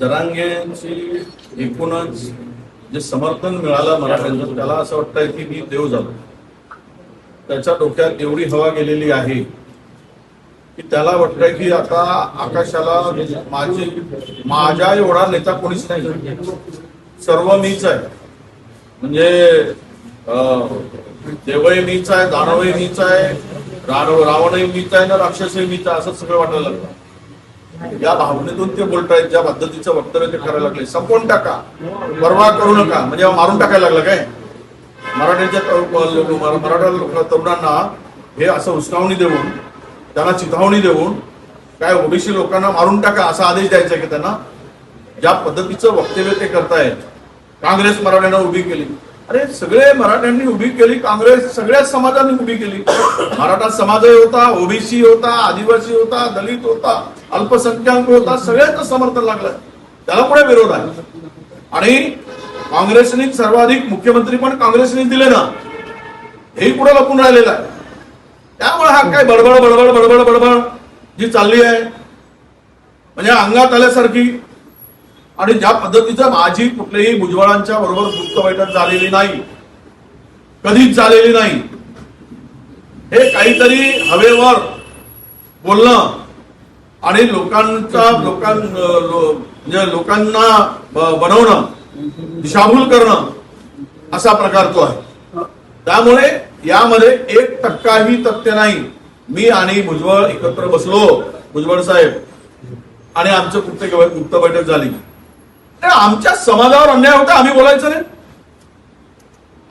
जरांगेची एकूणच जे समर्थन मिळालं मराठ्यांचं त्याला असं वाटतंय की मी देव झालो. त्याच्या डोक्यात एवढी हवा गेलेली आहे की त्याला वाटतंय की आता आकाशाला माझी माझ्या एवढा नेता कोणीच नाही. सर्व मीच आहे. म्हणजे अं, देवही मीच आहे दानवही मीच आहे रावणही मीच आहे ना राक्षसही मीच आहे असं सगळं वाटायला लागलं. या भावनेतून ते बोलतायत ज्या पद्धतीचं वक्तव्य ते करायला लागले. संपवून टाका. परवा करू नका. म्हणजे मारून टाकायला लागलं काय? मराठ्यांच्या मराठा तरुणांना हे असं उस्कावणी देऊन त्यांना चिथावणी देऊन काय ओबीसी लोकांना मारून टाका असा आदेश द्यायचा की त्यांना ज्या पद्धतीचं वक्तव्य ते करतायत काँग्रेस मराठ्यांना उभी केली. अरे सगळे मराठ्यांनी उभी केली काँग्रेस सगळ्याच समाजांनी उभी केली. मराठा समाजही होता ओबीसी होता आदिवासी होता दलित होता. अल्पसंख्याक होता सगळ्यांचं समर्थन लागलं. त्याला पुढे विरोध आहे. आणि काँग्रेसने सर्वाधिक मुख्यमंत्री पण काँग्रेसने दिले ना. हेही पुढे लपून राहिलेलं आहे. त्यामुळे हा काय बडबड बडबड बडबड बडबड जी चालली आहे. म्हणजे अंगात आल्यासारखी. आणि ज्या पद्धतीचं माझी कुठल्याही भुजबळांच्या बरोबर गुप्त बैठक झालेली नाही कधीच झालेली नाही हे काहीतरी हवेवर बोलणं आणि लोकांचा लोकां म्हणजे लोकांना बनवणं दिशाभूल करणं असा प्रकार तो आहे. त्यामुळे यामध्ये एक टक्काही तथ्य नाही. मी आणि भुजबळ एकत्र बसलो भुजबळ साहेब. आणि आमचं गुप्त गुप्त बैठक झाली. तर आमच्या समाजावर अन्याय होता आम्ही बोलायचं नाही.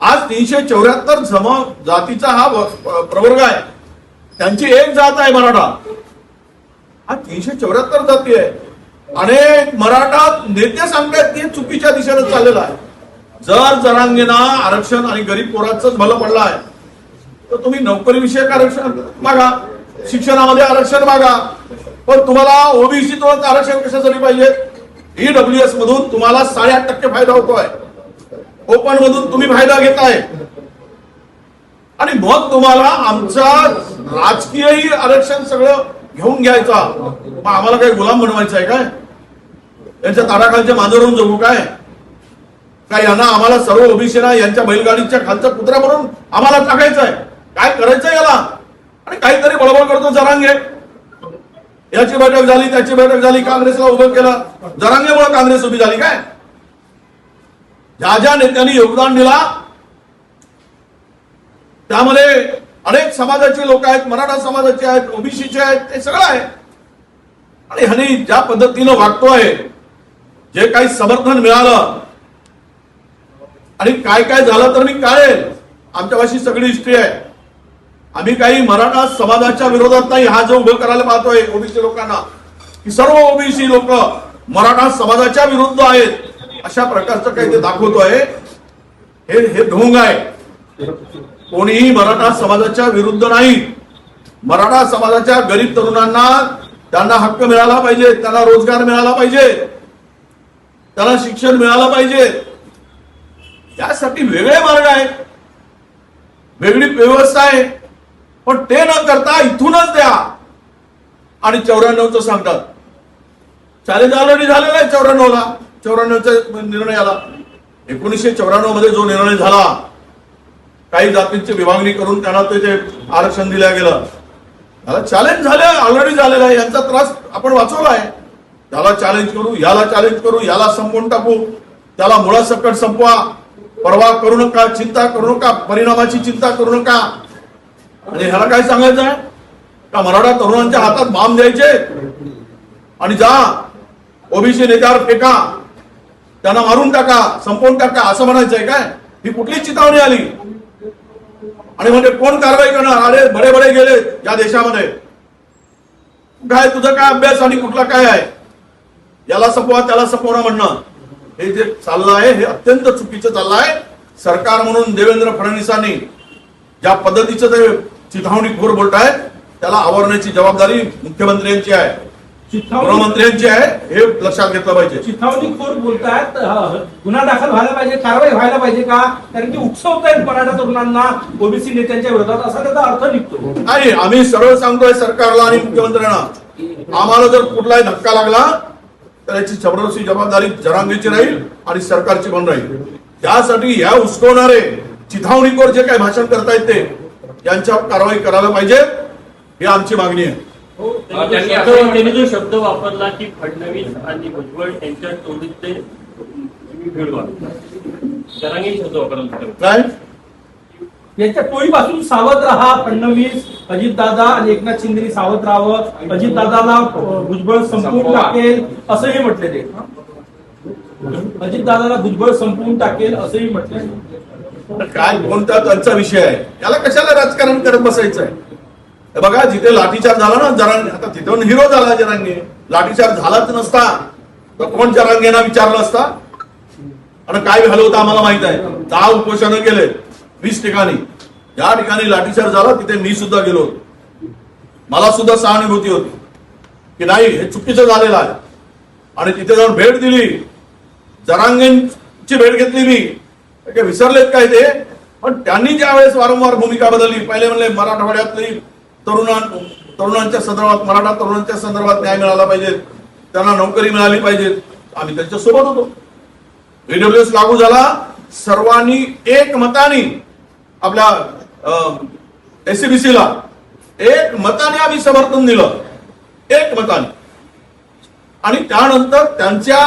आज तीनशे चौऱ्याहत्तर सम जातीचा हा प्रवर्ग आहे. त्यांची एक जात आहे मराठा. हा तीनशे चौऱ्याहत्तर जाती आहे. अनेक मराठा नेते सांगतात की चुकीच्या दिशेने चाललेलं आहे. जर जरांगेना आरक्षण आणि गरीब पोरांच भलं पडलं आहे तर तुम्ही नोकरीविषयक आरक्षण मागा शिक्षणामध्ये आरक्षण मागा. पण तुम्हाला ओबीसी तो आरक्षण कशासाठी पाहिजे? ईडब्ल्यू एस मधून तुम्हाला साडेआठ टक्के फायदा होतोय. ओपन मधून तुम्ही फायदा घेताय. आणि मग तुम्हाला आमचा राजकीयही आरक्षण सगळं घेऊन घ्यायचा. मग आम्हाला काही गुलाम बनवायचं आहे काय? यांच्या ताराखालच्या मांजरून जगू काय? काय यांना आम्हाला सर्व ओबीसीना यांच्या बैलगाडीच्या खालचा कुत्रा म्हणून आम्हाला टाकायचं आहे? काय करायचंय याला? आणि काहीतरी बळबळ करतो जरांगे. याची बैठक झाली त्याची बैठक झाली काँग्रेसला उभं केलं. जरांगेमुळे काँग्रेस उभी झाली काय? ज्या ज्या नेत्यांनी योगदान दिला त्यामध्ये अनेक समाजाचे लोक आहेत मराठा समाजाचे आहेत ओबीसीचे आहेत ते सगळं आहे. आणि ह्यानी ज्या पद्धतीनं वागतोय जे काही समर्थन मिळालं आणि काय काय झालं तर मी काढेल आमच्यापाशी सगळी हिस्ट्री आहे. आम्ही काही मराठा समाजाच्या विरोधात नाही हा जो उभं करायला पाहतोय ओबीसी लोकांना की सर्व ओबीसी लोक मराठा समाजाच्या विरुद्ध आहेत अशा प्रकारचं काही ते दाखवतोय. हे हे ढोंग आहे. कोणीही मराठा समाजाच्या विरुद्ध नाही. मराठा समाजाच्या गरीब तरुणांना त्यांना हक्क मिळाला पाहिजे त्यांना रोजगार मिळाला पाहिजे त्यांना शिक्षण मिळालं पाहिजे. त्यासाठी वेगळे मार्ग आहेत वेगळी व्यवस्था आहे. पण ते न करता इथूनच द्या. आणि चौऱ्याण्णवचं सांगतात. चालेल ऑलरेडी झालेलं आहे चौऱ्याण्णवला. चौऱ्याण्णवचा निर्णय आला एकोणीसशे चौऱ्याण्णवमध्ये जो निर्णय झाला काही जातींची विभागणी करून त्यांना ते जे आरक्षण दिलं गेलं. त्याला चॅलेंज झालं ऑलरेडी झालेलं आहे. यांचा त्रास आपण वाचवला आहे. त्याला चॅलेंज करू याला चॅलेंज करू याला संपवून टाकू. त्याला मुळासकट संपवा. परवा करू नका चिंता करू नका परिणामाची चिंता करू नका. आणि ह्याला काय सांगायचं आहे? का मराठा तरुणांच्या हातात बाम द्यायचे? आणि जा ओबीसी नेत्यावर फेका. त्यांना मारून टाका संपवून टाका असं म्हणायचंय काय? ही कुठली चितावणी आली? आणि म्हणजे कोण कारवाई करणार? अरे बडे बडे गेले या देशामध्ये. काय तुझं काय अभ्यास आणि कुठला काय आहे? याला संपवा त्याला संपवणं म्हणणं. हे जे चाललं आहे हे अत्यंत चुकीचं चाललं आहे. सरकार म्हणून देवेंद्र फडणवीसांनी ज्या पद्धतीचं ते चिथावणीखोर बोलत आहेत त्याला आवरण्याची जबाबदारी मुख्यमंत्र्यांची आहे. गृहमंत्र्यांची आहे हे लक्षात घेतलं पाहिजे. चिथावणीखोर बोलतायत अं, गुन्हा दाखल व्हायला पाहिजे कारवाई व्हायला पाहिजे का? कारण की उकसवतायत मराठा तरुणांना ओबीसी नेत्यांच्या विरोधात असा त्याचा अर्थ निघतो. नाही आम्ही सरळ सांगतोय सरकारला आणि मुख्यमंत्र्यांना आम्हाला जर कुठलाही धक्का लागला तर याची जबरदस्ती जबाबदारी जरांगीची राहील आणि सरकारची पण राहील. त्यासाठी या उचकवणारे चिथावणीखोर जे काही भाषण करतायत ते यांच्यावर कारवाई करायला पाहिजे ही आमची मागणी आहे. त्यांनी असं- त्यांनी जो शब्द वापरला की फडणवीस आणि भुजबळ यांच्या शब्द वापरला. काय? यांच्या टोळीपासून सावध राहा फडणवीस अजितदादा आणि एकनाथ शिंदे सावध राहावं अजितदादाला भुजबळ संपवून टाकेल असंही म्हटले ते. अजितदादाला भुजबळ संपवून टाकेल असंही म्हटले तर काय कोणता त्यांचा विषय आहे? त्याला कशाला राजकारण करत बसायचं आहे हे बघा जिथे लाठीचार झाला ना जरांगे आता तिथून हिरो झाला जरांगे. लाठीचार झालाच नसता. तर कोण जरांगेना विचारलं असता? आणि काय झालं होतं आम्हाला माहीत आहे. दहा उपोषणं केले वीस ठिकाणी. ज्या ठिकाणी लाठीचार झाला तिथे मी सुद्धा गेलो होतो. मला सुद्धा सहानुभूती होती. की नाही हे चुकीचं झालेलं आहे. आणि तिथे जाऊन भेट दिली. जरांगेंची भेट घेतली मी. काय विसरलेत काय ते? पण त्यांनी ज्या वेळेस वारंवार भूमिका बदलली पहिले म्हणले मराठवाड्यातली तरुणां तरुणांच्या संदर्भात मराठा तरुणांच्या संदर्भात न्याय मिळाला पाहिजे. त्यांना नोकरी मिळाली पाहिजे. आम्ही त्यांच्यासोबत होतो ईडब्ल्यूएस लागू झाला. सर्वांनी एक मताने आपल्या एसीबीसीला एक मताने आम्ही समर्थन दिलं. एक मताने आणि त्यानंतर त्यांच्या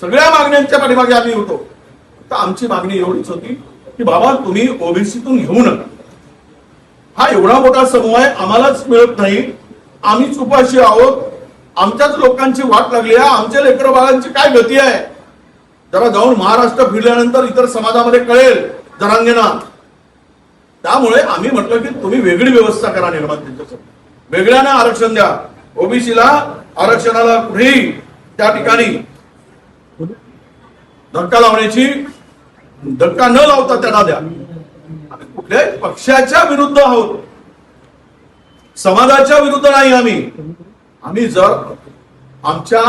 सगळ्या मागण्यांच्या पाठीमागे आम्ही होतो. तर आमची मागणी एवढीच होती की बाबा तुम्ही ओबीसीतून घेऊ नका. हा एवढा मोठा समूह आहे आम्हालाच मिळत नाही. आम्हीच उपाशी आहोत. आमच्याच लोकांची वाट लागली आहे. आमच्या लेकर बाळांची काय गती आहे? जरा जाऊन महाराष्ट्र फिरल्यानंतर इतर समाजामध्ये कळेल. जरांगेना. त्यामुळे आम्ही म्हटलं की तुम्ही वेगळी व्यवस्था करा निर्माण त्यांच्यासाठी. वेगळ्यानं आरक्षण द्या. ओबीसीला आरक्षणाला कुठेही त्या ठिकाणी धक्का लावण्याची धक्का न लावता त्यांना द्या. आम्ही कुठल्याही पक्षाच्या विरुद्ध आहोत? समाजाच्या विरुद्ध नाही आम्ही. आम्ही जर आमच्या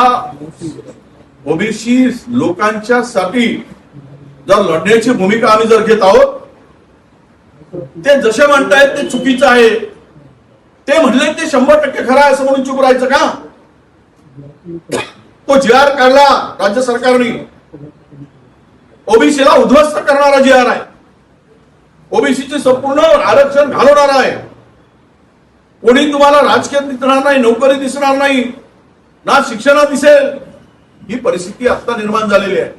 ओबीसी लोकांच्या साठी जर लढण्याची भूमिका आम्ही जर घेत आहोत ते जसे म्हणतायत ते चुकीचं आहे. ते म्हणले ते शंभर टक्के खरं आहे असं म्हणून चुप राहायचं का? तो जी आर काढला राज्य सरकारने. ओबीसीला उद्ध्वस्त करणारा जी आर आहे. ओबीसीचे संपूर्ण आरक्षण घालवणार आहे. कोणी तुम्हाला राजकीय दिसणार नाही नोकरी दिसणार नाही ना शिक्षणात दिसेल. ही परिस्थिती आता निर्माण झालेली आहे.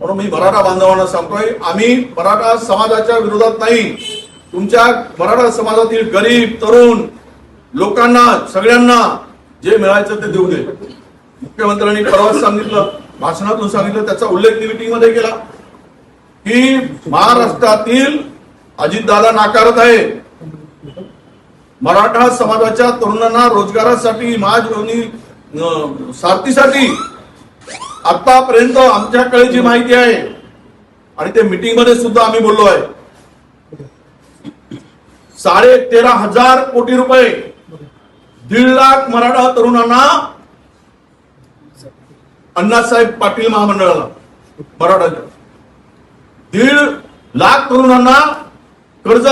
म्हणून मी मराठा बांधवांना सांगतोय आम्ही मराठा समाजाच्या विरोधात नाही. तुमच्या मराठा समाजातील गरीब तरुण लोकांना सगळ्यांना जे मिळायचं ते देऊ दे. मुख्यमंत्र्यांनी परवाच सांगितलं भाषणातून सांगितलं त्याचा उल्लेख मीटिंगमध्ये केला. की महाराष्ट्रातील अजितदादा नाकारत आहे. मराठा समाजाच्या तरुणांना रोजगारासाठी महाजोनी सारथीसाठी आतापर्यंत आमच्याकडे जी माहिती आहे आणि ते मीटिंगमध्ये सुद्धा आम्ही बोललो आहे साडे तेरा हजार कोटी रुपये दीड लाख मराठा तरुणांना अण्णासाहेब पाटील महामंडळाला मराठा दीड लाख तरुणांना कर्ज